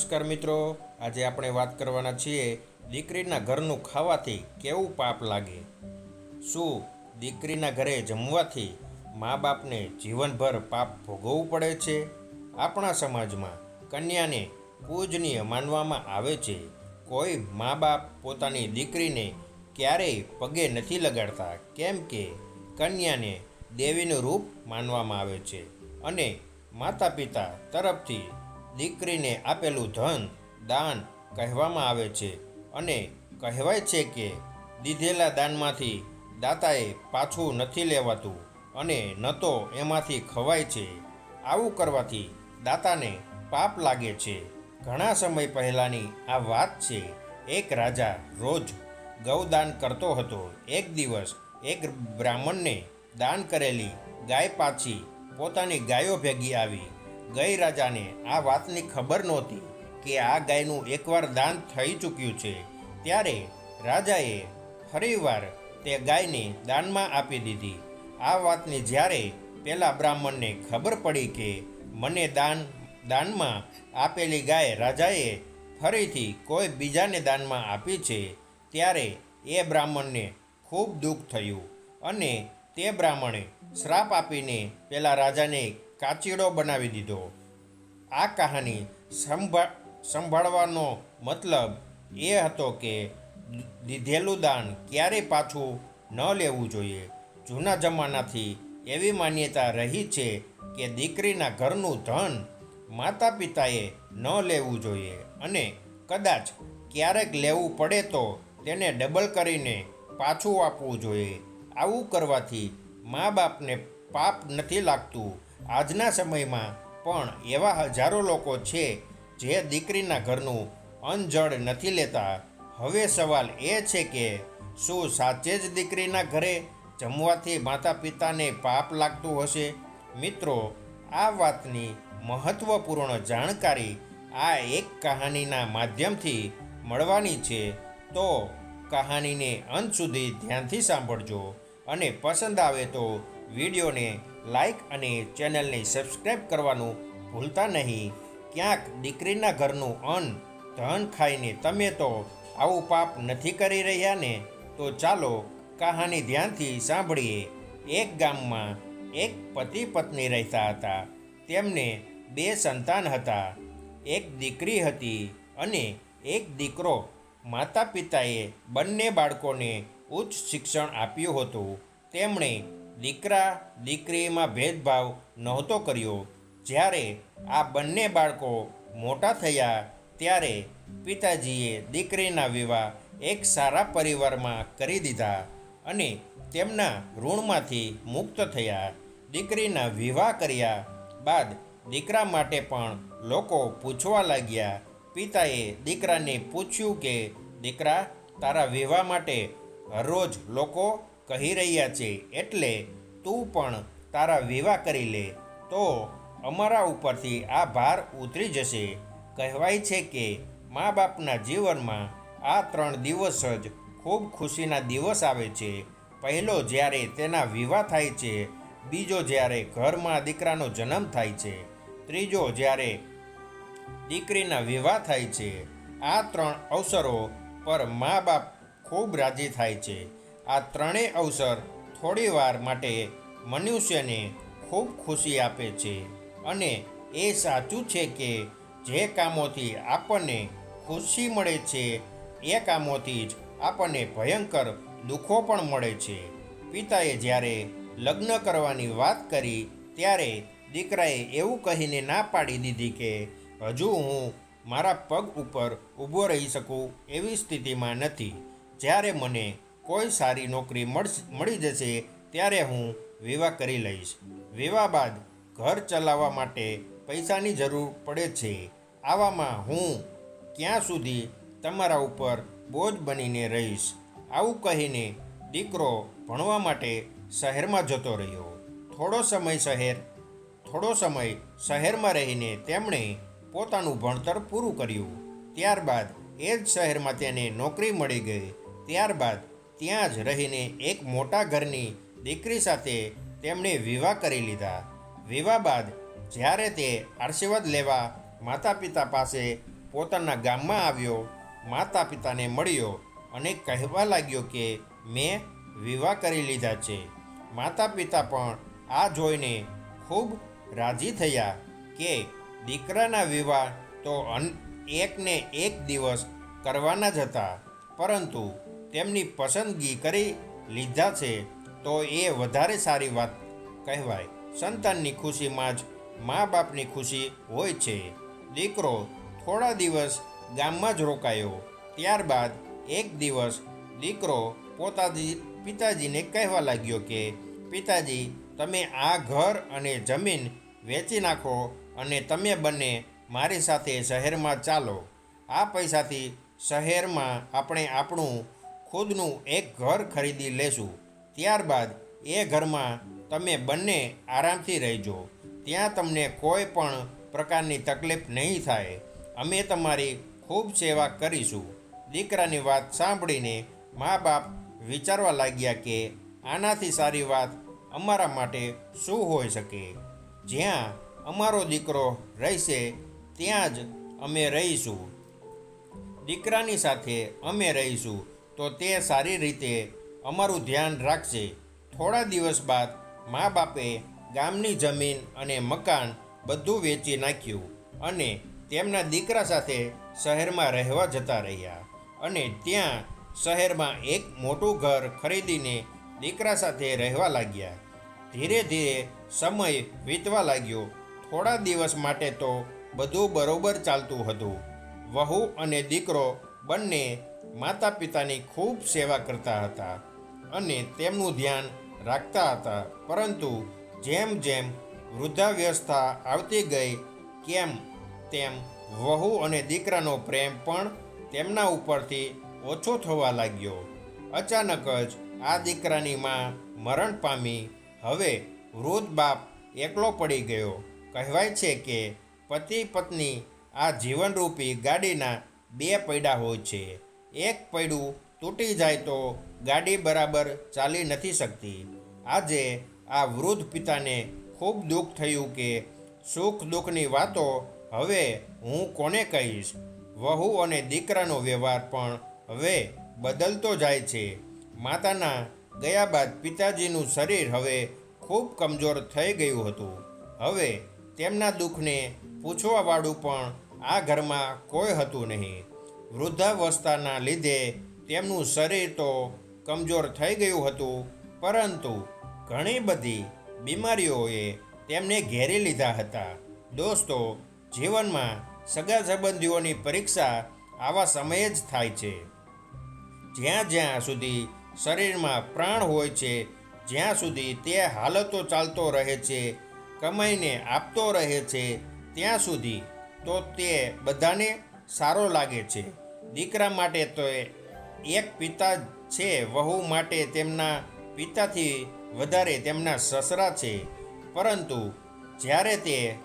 નમસ્કાર મિત્રો, આજે આપણે વાત કરવાના છીએ દીકરીના ઘરનું ખાવાથી કેવું પાપ લાગે? શું દીકરીના ઘરે જમવાથી મા બાપને જીવનભર પાપ ભોગવવું પડે છે? આપણા સમાજમાં કન્યાને પૂજનીય માનવામાં આવે છે. કોઈ મા બાપ પોતાની દીકરીને ક્યારેય પગે નથી લગાડતા, કેમ કે કન્યાને દેવીનું રૂપ માનવામાં આવે છે અને માતા પિતા તરફથી દીકરીને આપેલું ધન, દાન કહેવામાં આવે છે અને કહેવાય છે કે દીધેલા દાનમાંથી દાતાએ પાછું નથી લેવાતું અને ન તો એમાંથી ખવાય છે. આવું કરવાથી દાતાને પાપ લાગે છે. ઘણા સમય પહેલાંની આ વાત છે, એક રાજા રોજ ગૌદાન કરતો હતો. એક દિવસ એક બ્રાહ્મણને દાન કરેલી ગાય પાછી પોતાની ગાયો ભેગી આવી. ગઈ રાજાને આ વાતની ખબર નહોતી કે આ ગાયનું એકવાર દાન થઈ ચૂક્યું છે. ત્યારે રાજાએ ફરીવાર તે ગાયને દાનમાં આપી દીધી. આ વાતની જ્યારે પેલા બ્રાહ્મણને ખબર પડી કે મને દાન, દાનમાં આપેલી ગાય રાજાએ ફરીથી કોઈ બીજાને દાનમાં આપી છે, ત્યારે એ બ્રાહ્મણને ખૂબ દુઃખ થયું અને તે બ્રાહ્મણે શ્રાપ આપીને પેલા રાજાને કાચીડો બનાવી દીધો. આ કહાની સંભા, સંભાળવાનો મતલબ એ હતો કે લીધેલું દાન ક્યારેય પાછું ન લેવું જોઈએ. જૂના જમાનાથી એવી માન્યતા રહી છે કે દીકરીના ઘરનું ધન માતા પિતાએ ન લેવું જોઈએ અને કદાચ ક્યારેક લેવું પડે તો તેને ડબલ કરીને પાછું આપવું જોઈએ. આવું કરવાથી મા બાપને પાપ નથી લાગતું આજના સમયમાં પણ એવા હજારો લોકો છે જે દીકરીના ઘરનું અનજળ નથી લેતા. હવે સવાલ એ છે કે, શું સાચે જ દીકરીના ઘરે જમવાથી માતા પિતાને પાપ લાગતું હશે? મિત્રો, આ વાતની મહત્વપૂર્ણ જાણકારી આ એક કહાનીના માધ્યમથી મળવાની છે. તો કહાનીને અંત સુધી ધ્યાનથી સાંભળજો અને પસંદ આવે તો વિડીયોને લાઈક અને ચેનલને સબસ્ક્રાઈબ કરવાનું ભૂલતા નહીં. ક્યાંક દીકરીના ઘરનું અન્ન, ધન ખાઈને તમે તો આવું પાપ નથી કરી રહ્યા ને? તો ચાલો કહાની ધ્યાનથી સાંભળીએ. એક ગામમાં એક પતિ પત્ની રહેતા હતા. તેમને બે સંતાન હતા. એક દીકરી હતી અને એક દીકરો. માતા પિતાએ બંને બાળકોને ઉચ્ચ શિક્ષણ આપ્યું હતું. તેમણે દીકરા, દીકરીમાં ભેદભાવ નહોતો કર્યો. જ્યારે આ બંને બાળકો મોટા થયા, ત્યારે પિતાજીએ દીકરીના વિવાહ એક સારા પરિવારમાં કરી દીધા અને તેમના ઋણમાંથી મુક્ત થયા. દીકરીના વિવાહ કર્યા બાદ દીકરા માટે પણ લોકો પૂછવા લાગ્યા. પિતાએ દીકરાને પૂછ્યું કે, દીકરા, તારા વિવાહ માટે હરરોજ લોકો કહી રહ્યા છે, એટલે તું પણ તારા વિવાહ કરી લે, તો અમારા ઉપરથી આ ભાર ઉતરી જશે. કહેવાય છે કે મા બાપના જીવનમાં આ ત્રણ દિવસ જ ખૂબ ખુશીના દિવસ આવે છે. પહેલો જ્યારે તેના વિવાહ થાય છે, બીજો જ્યારે ઘરમાં દીકરાનો જન્મ થાય છે, ત્રીજો જ્યારે દીકરીના વિવાહ થાય છે. આ ત્રણ અવસરો પર મા બાપ ખૂબ રાજી થાય છે. આ ત્રણેય અવસર થોડી વાર માટે મનુષ્યને ખૂબ ખુશી આપે છે અને એ સાચું છે કે જે કામોથી આપણને ખુશી મળે છે, એ કામોથી જ આપણને ભયંકર દુઃખો પણ મળે છે. પિતાએ જ્યારે લગ્ન કરવાની વાત કરી, ત્યારે દીકરાએ એવું કહીને ના પાડી દીધી કે, હજુ હું મારા પગ ઉપર ઊભો રહી શકું એવી સ્થિતિમાં નથી. જ્યારે મને કોઈ સારી નોકરી મળી જશે ત્યારે હું વિવાહ કરી લઈશ. વિવાહ બાદ ઘર ચલાવવા માટે પૈસાની જરૂર પડે છે. આવામાં હું ક્યાં સુધી તમારા ઉપર બોજ બનીને રહીશ? આવું કહીને દીકરો ભણવા માટે શહેરમાં જતો રહ્યો. થોડો સમય શહેર, થોડો સમય શહેરમાં રહીને તેમણે પોતાનું ભણતર પૂરું કર્યું. ત્યારબાદ એ જ શહેરમાં તેને નોકરી મળી ગઈ. ત્યારબાદ ત્યાં જ રહીને એક મોટા ઘરની દીકરી સાથે તેમણે વિવાહ કરી લીધા. વિવાહ બાદ જ્યારે તે આશીર્વાદ લેવા માતા પિતા પાસે પોતાના ગામમાં આવ્યો માતા પિતાને મળ્યો અને કહેવા લાગ્યો કે મેં વિવાહ કરી લીધા છે. માતા પિતા પણ આ જોઈને ખૂબ રાજી થયા કે દીકરાના વિવાહ તો અન, એકને એક દિવસ કરવાના જ હતા. પરંતુ તેમની પસંદગી કરી લીધા છે, તો એ વધારે સારી વાત કહેવાય. સંતાનની ખુશીમાં જ મા બાપની ખુશી હોય છે. દીકરો થોડા દિવસ ગામમાં જ રોકાયો. ત્યારબાદ એક દિવસ દીકરો પોતાજી પિતાજીને કહેવા લાગ્યો કે, પિતાજી, તમે આ ઘર અને જમીન વેચી નાખો અને તમે બંને મારી સાથે શહેરમાં ચાલો. આ પૈસાથી શહેરમાં આપણે આપણું ખુદનું એક ઘર ખરીદી લેશું. ત્યારબાદ એ ઘરમાં તમે બંને આરામથી રહેજો. ત્યાં તમને કોઈ પણ પ્રકારની તકલીફ નહીં થાય. અમે તમારી ખૂબ સેવા કરીશું. દીકરાની વાત સાંભળીને મા બાપ વિચારવા લાગ્યા કે આનાથી સારી વાત અમારા માટે શું હોઈ શકે? જ્યાં અમારો દીકરો રહેશે, ત્યાં જ અમે રહીશું. દીકરાની સાથે અમે રહીશું. તો તે સારી રીતે અમારું ધ્યાન રાખશે. થોડા દિવસ બાદ મા બાપે ગામની જમીન અને મકાન બધું વેચી નાખ્યું અને તેમના દીકરા સાથે શહેરમાં રહેવા જતા રહ્યા અને ત્યાં શહેરમાં એક મોટું ઘર ખરીદીને દીકરા સાથે રહેવા લાગ્યા. ધીરે ધીરે સમય વીતવા લાગ્યો. થોડા દિવસ માટે તો બધું બરોબર ચાલતું હતું. વહુ અને દીકરો બંને માતા પિતાની ખૂબ સેવા કરતા હતા અને તેમનું ધ્યાન રાખતા હતા. પરંતુ જેમ જેમ વૃદ્ધાવ્યવસ્થા આવતી ગઈ, કેમ તેમ વહુ અને દીકરાનો પ્રેમ પણ તેમના ઉપરથી ઓછો થવા લાગ્યો. અચાનક જ આ દીકરાની માં મરણ પામી. હવે વૃદ્ધ બાપ એકલો પડી ગયો. કહેવાય છે કે પતિ પત્ની આ જીવનરૂપી ગાડીના બે પૈડા હોય છે. એક પૈડું તૂટી જાય તો ગાડી બરાબર ચાલી નથી શકતી. આજે આ વૃદ્ધ પિતાને ખૂબ દુઃખ થયું કે સુખ દુઃખની વાતો હવે હું કોને કહીશ? વહુ અને દીકરાનો વ્યવહાર પણ હવે બદલતો જાય છે. માતાના ગયા બાદ પિતાજીનું શરીર હવે ખૂબ કમજોર થઈ ગયું હતું. હવે તેમના દુઃખને પૂછવાવાળું પણ આ ઘરમાં કોઈ હતું નહીં. વૃદ્ધાવસ્થાના લીધે તેમનું શરીર તો કમજોર થઈ ગયું હતું, પરંતુ ઘણી બધી બીમારીઓએ તેમને ઘેરી લીધા હતા. દોસ્તો, જીવનમાં સગા સંબંધીઓની પરીક્ષા આવા સમયે જ થાય છે. જ્યાં જ્યાં સુધી શરીરમાં પ્રાણ હોય છે, જ્યાં સુધી તે હાલતો ચાલતો રહે છે, કમાઈને આપતો રહે છે, ત્યાં સુધી તો તે બધાને સારો લાગે છે. દીકરા માટે તો એક પિતા છે, વહુ માટે તેમના પિતાથી વધારે તેમના સસરા છે. પરંતુ જ્યારે તે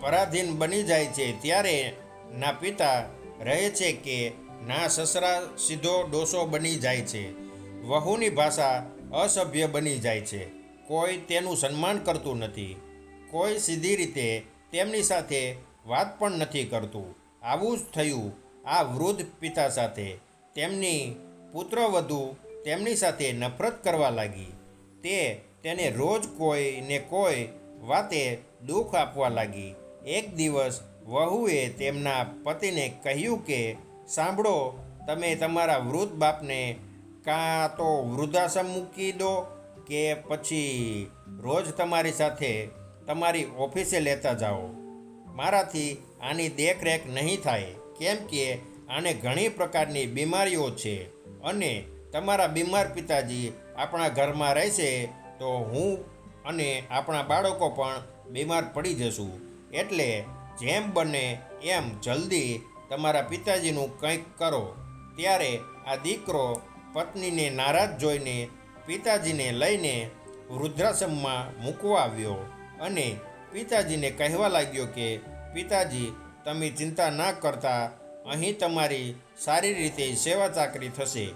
પરાધીન બની જાય છે, ત્યારે ના પિતા રહે છે કે ના સસરા સીધો ડોસો બની જાય છે. વહુની ભાષા અસભ્ય બની જાય છે. કોઈ તેનું સન્માન કરતું નથી. કોઈ સીધી રીતે તેમની સાથે વાત પણ નથી કરતું. આવું જ થયું. આ વૃદ્ધ પિતા સાથે તેમની પુત્રવધુ તેમની સાથે નફરત કરવા લાગી. તે તેને રોજ કોઈ ને કોઈ વાતે દુઃખ આપવા લાગી. એક દિવસ વહુએ તેમના પતિને કહ્યું કે, સાંભળો, તમે તમારા વૃદ્ધ બાપને કાં તો વૃદ્ધાશ્રમ મૂકી દો કે પછી રોજ તમારી સાથે તમારી ઓફિસે લેતા જાઓ. મારાથી આની દેખરેખ નહીં થાય, કેમ કે આને ઘણી પ્રકારની બીમારીઓ છે. અને તમારા બીમાર પિતાજી આપણા ઘરમાં રહેશે તો હું અને આપણા બાળકો પણ બીમાર પડી જશું. એટલે જેમ બને એમ જલ્દી તમારા પિતાજીનું કંઈક કરો. ત્યારે આ દીકરો પત્નીને નારાજ જોઈને પિતાજીને લઈને વૃદ્ધાશ્રમમાં મૂકવા આવ્યો અને પિતાજીને કહેવા લાગ્યો કે પિતાજી, તમે ચિંતા ના કરતા, અહીં તમારી સારી રીતે સેવા ચાકરી થશે.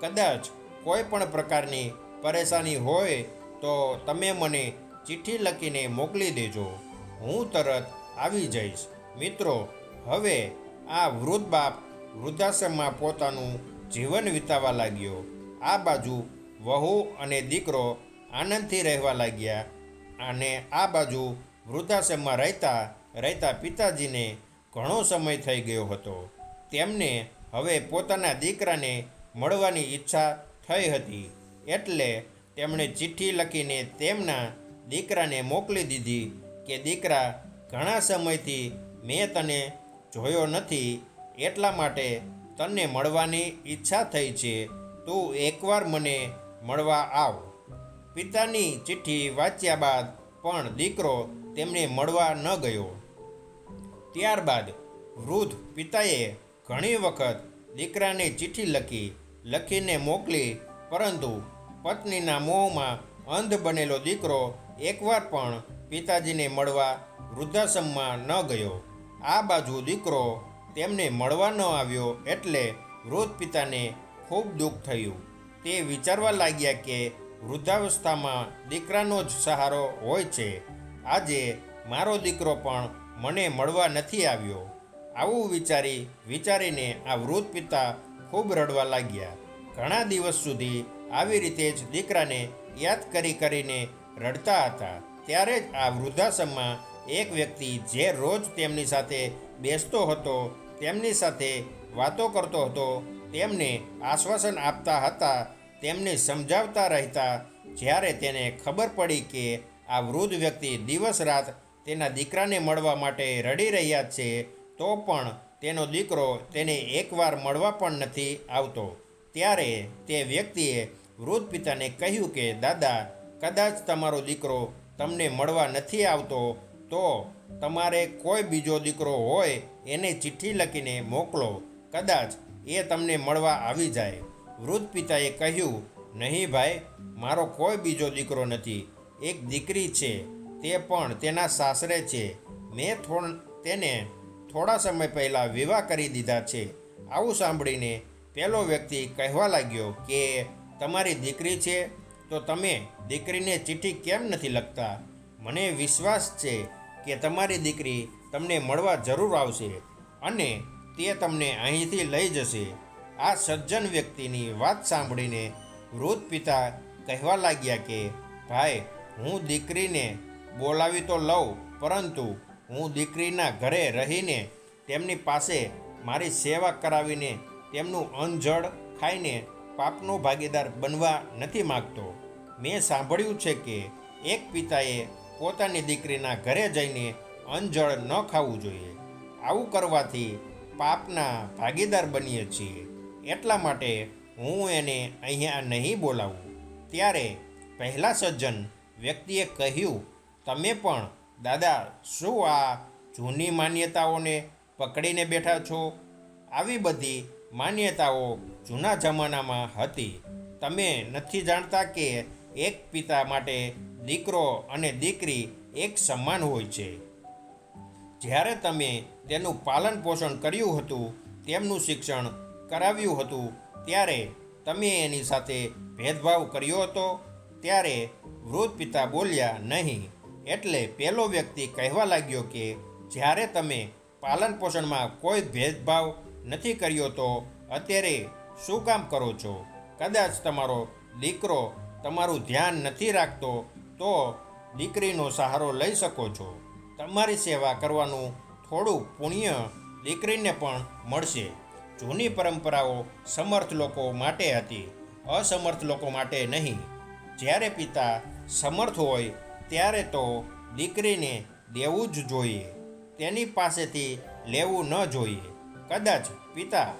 કદાચ કોઈ પણ પ્રકારની પરેશાની હોય તો તમે મને ચિઠ્ઠી લખીને મોકલી દેજો. હું તરત આવી જઈશ. મિત્રો, હવે આ વૃદ્ધ બાપ વૃદ્ધાશ્રમમાં પોતાનું જીવન વિતાવવા લાગ્યો. આ બાજુ વહુ અને દીકરો આનંદથી રહેવા લાગ્યા અને આ બાજુ વૃદ્ધાશ્રમમાં રહેતા રહેતા પિતાજીને ઘણો સમય થઈ ગયો હતો. તેમને હવે પોતાના દીકરાને મળવાની ઈચ્છા થઈ હતી. એટલે તેમણે ચિઠ્ઠી લખીને તેમના દીકરાને મોકલી દીધી કે, દીકરા, ઘણા સમયથી મેં તને જોયો નથી. એટલા માટે તને મળવાની ઈચ્છા થઈ છે. તું એકવાર મને મળવા આવ. પિતાની ચિઠ્ઠી વાંચ્યા બાદ પણ દીકરો તેમને મળવા ન ગયો. ત્યારબાદ વૃદ્ધ પિતાએ ઘણી વખત દીકરાને ચિઠ્ઠી લખી, લખીને મોકલી, પરંતુ પત્નીના મોહમાં અંધ બનેલો દીકરો એકવાર પણ પિતાજીને મળવા વૃદ્ધાશ્રમમાં ન ગયો. આ બાજુ દીકરો તેમને મળવા ન આવ્યો એટલે વૃદ્ધ પિતાને ખૂબ દુઃખ થયું. તે વિચારવા લાગ્યા કે વૃદ્ધાવસ્થામાં દીકરાનો જ સહારો હોય છે. આજે મારો દીકરો પણ મને મળવા નથી આવ્યો. આવું વિચારી, વિચારીને આ વૃદ્ધ પિતા ખૂબ રડવા લાગ્યા. ઘણા દિવસ સુધી આવી રીતે જ દીકરાને યાદ કરી કરીને રડતા હતા. ત્યારે જ આ વૃદ્ધાશ્રમમાં એક વ્યક્તિ જે રોજ તેમની સાથે બેસતો હતો, તેમની સાથે વાતો કરતો હતો, તેમને આશ્વાસન આપતા હતા, તેમને સમજાવતા રહેતા, જ્યારે તેને ખબર પડી કે આ વૃદ્ધ વ્યક્તિ દિવસ રાત તેના દીકરાને મળવા માટે રડી રહ્યા છે, તો પણ તેનો દીકરો તેને એકવાર મળવા પણ નથી આવતો. ત્યારે તે વ્યક્તિએ વૃદ્ધ પિતાને કહ્યું કે, દાદા, કદાચ તમારો દીકરો તમને મળવા નથી આવતો, તો તમારે કોઈ બીજો દીકરો હોય એને ચિઠ્ઠી લખીને મોકલો. કદાચ એ તમને મળવા આવી જાય. વૃદ્ધ પિતાએ કહ્યું, નહીં ભાઈ, મારો કોઈ બીજો દીકરો નથી. એક દીકરી છે. તે પણ તેના સાસરે છે. મેં થોડ, તેને થોડા સમય પહેલાં વિવાહ કરી દીધા છે. આવું સાંભળીને પહેલો વ્યક્તિ કહેવા લાગ્યો કે, તમારી દીકરી છે? તો તમે દીકરીને ચિઠ્ઠી કેમ નથી લખતા? મને વિશ્વાસ છે કે તમારી દીકરી તમને મળવા જરૂર આવશે અને તે તમને અહીંથી લઈ જશે. આ સજ્જન વ્યક્તિની વાત સાંભળીને વૃદ્ધ પિતા કહેવા લાગ્યા કે, ભાઈ, હું દીકરીને બોલાવી તો લઉં, પરંતુ હું દીકરીના ઘરે રહીને તેમની પાસે મારી સેવા કરાવીને તેમનું અનજળ ખાઈને પાપનો ભાગીદાર બનવા નથી માગતો. મેં સાંભળ્યું છે કે એક પિતાએ પોતાની દીકરીના ઘરે જઈને અનજળ ન ખાવું જોઈએ. આવું કરવાથી પાપના ભાગીદાર બનીએ છીએ. એટલા માટે હું એને અહીંયા નહીં બોલાવું. ત્યારે પહેલા સજ્જન વ્યક્તિએ કહ્યું તમે પણ, દાદા, શું આ જૂની માન્યતાઓને પકડીને બેઠા છો? આવી બધી માન્યતાઓ જૂના જમાનામાં હતી. તમે નથી જાણતા કે એક પિતા માટે દીકરો અને દીકરી એક સમાન હોય છે. જ્યારે તમે તેનું પાલન પોષણ કર્યું હતું, તેમનું શિક્ષણ કરાવ્યું હતું, ત્યારે તમે એની સાથે ભેદભાવ કર્યો હતો? ત્યારે વૃદ્ધ પિતા બોલ્યા, નહીં એટલે પેલો વ્યક્તિ કહેવા લાગ્યો કે, જ્યારે તમે પાલન પોષણમાં કોઈ ભેદભાવ નથી કર્યો તો અત્યારે શું કામ કરો છો? કદાચ તમારો દીકરો તમારું ધ્યાન નથી રાખતો તો દીકરીનો સહારો લઈ શકો છો. તમારી સેવા કરવાનું થોડું પુણ્ય દીકરીને પણ મળશે. જૂની પરંપરાઓ સમર્થ લોકો માટે હતી, અસમર્થ લોકો માટે નહીં. જ્યારે પિતા સમર્થ હોય ત્યારે તો દીકરીને દેવું જ જોઈએ. તેની પાસેથી લેવું ન જોઈએ. કદાચ પિતા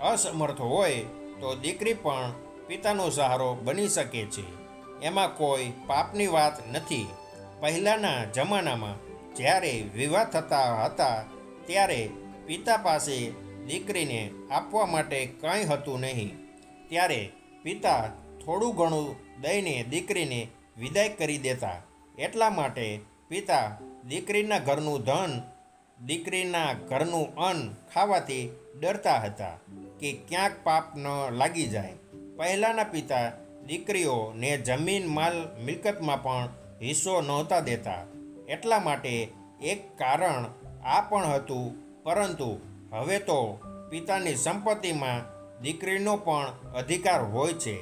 અસમર્થ હોય તો દીકરી પણ પિતાનો સહારો બની શકે છે. એમાં કોઈ પાપની વાત નથી. પહેલાંના જમાનામાં જ્યારે વિવાહ થતા હતા, ત્યારે પિતા પાસે દીકરીને આપવા માટે કંઈ હતું નહીં. ત્યારે પિતા થોડું ઘણું દઈને દીકરીને વિદાય કરી દેતા. એટલા માટે પિતા દીકરીના ઘરનું ધન, દીકરીના ઘરનું અન્ન ખાવાથી ડરતા હતા કે ક્યાંક પાપ ન લાગી જાય. પહેલાંના પિતા દીકરીઓને જમીન, માલ, મિલકતમાં પણ હિસ્સો નહોતા દેતા. એટલા માટે એક કારણ આ પણ હતું, પરંતુ હવે તો પિતાની સંપત્તિમાં દીકરીનો પણ અધિકાર હોય છે.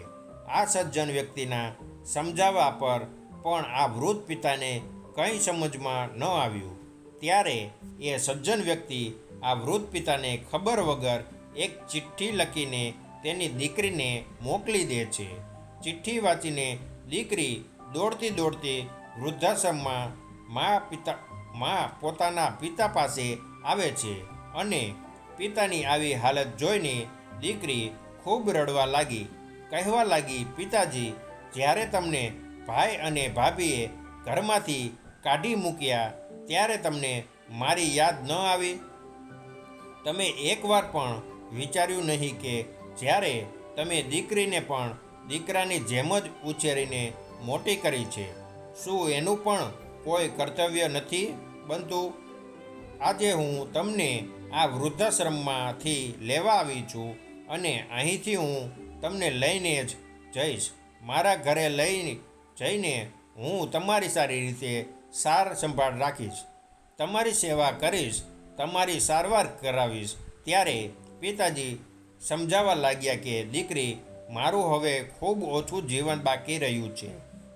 આ સજ્જન વ્યક્તિના સમજાવવા પર પણ આ વૃદ્ધ પિતાને કંઈ સમજમાં ન આવ્યું. ત્યારે એ સજ્જન વ્યક્તિ આ વૃદ્ધ પિતાને ખબર વગર એક ચિઠ્ઠી લખીને તેની દીકરીને મોકલી દે છે. ચિઠ્ઠી વાંચીને દીકરી દોડતી દોડતી વૃદ્ધાશ્રમમાં મા પિતા, મા પોતાના પિતા પાસે આવે છે અને પિતાની આવી હાલત જોઈને દીકરી ખૂબ રડવા લાગી. કહેવા લાગી, પિતાજી, જ્યારે તમને ભાઈ અને ભાભીએ ઘરમાંથી કાઢી મૂક્યા ત્યારે તમને મારી યાદ ન આવી? તમે એકવાર પણ વિચાર્યું નહીં કે જ્યારે તમે દીકરીને પણ દીકરાની જેમ જ ઉછેરીને મોટી કરી છે, શું એનું પણ કોઈ કર્તવ્ય નથી બનતું? આજે હું તમને આ વૃદ્ધાશ્રમમાંથી લેવા આવી છું અને અહીંથી હું તમને લઈને જ જઈશ. મારા ઘરે લઈ જઈને હું તમારી સારી રીતે સાર સંભાળ રાખીશ, તમારી સેવા કરીશ, તમારી સારવાર કરાવીશ, ત્યારે પિતાજી સમજાવવા લાગ્યા કે દીકરી, મારું હવે ખૂબ ઓછું જીવન બાકી રહ્યું છે.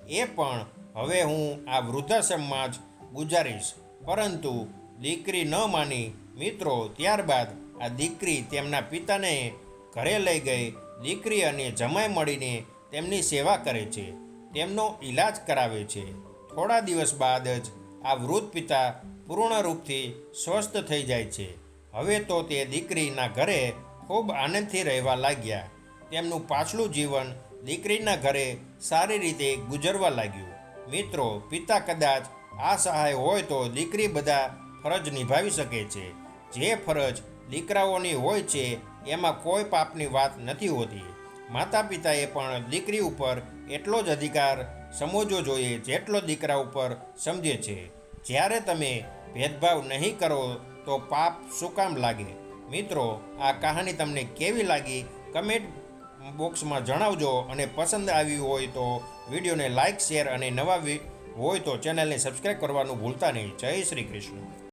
એ પણ હવે હું આ વૃદ્ધાશ્રમમાં જ ગુજારીશ. પરંતુ દીકરી ન માની મિત્રો, ત્યારબાદ આ દીકરી તેમના પિતાને ઘરે લઈ ગઈ. દીકરી અને જમાઈ મળીને તેમની સેવા કરે છે. તેમનો ઈલાજ કરાવે છે. થોડા દિવસ બાદ જ આ વૃદ્ધ પિતા પૂર્ણરૂપથી સ્વસ્થ થઈ જાય છે. હવે તો તે દીકરીના ઘરે ખૂબ આનંદથી રહેવા લાગ્યા. તેમનું પાછલું જીવન દીકરીના ઘરે સારી રીતે ગુજરવા લાગ્યું. મિત્રો, પિતા કદાચ આ સહાય હોય તો દીકરી બધા ફરજ નિભાવી શકે છે. જે ફરજ દીકરાઓની હોય છે, એમાં કોઈ પાપની વાત નથી હોતી. માતા પિતાએ પણ દીકરી ઉપર એટલો જ અધિકાર સમજવો જોઈએ જેટલો દીકરા ઉપર સમજે છે. જ્યારે તમે ભેદભાવ નહીં કરો તો પાપ શું કામ લાગે? મિત્રો, આ કહાની તમને કેવી લાગી? કમેન્ટ બોક્સમાં જણાવજો અને પસંદ આવી હોય તો વિડીયોને લાઇક શેર અને નવા હોય તો ચેનલને સબસ્ક્રાઈબ કરવાનું ભૂલતા નહીં. જય શ્રી કૃષ્ણ.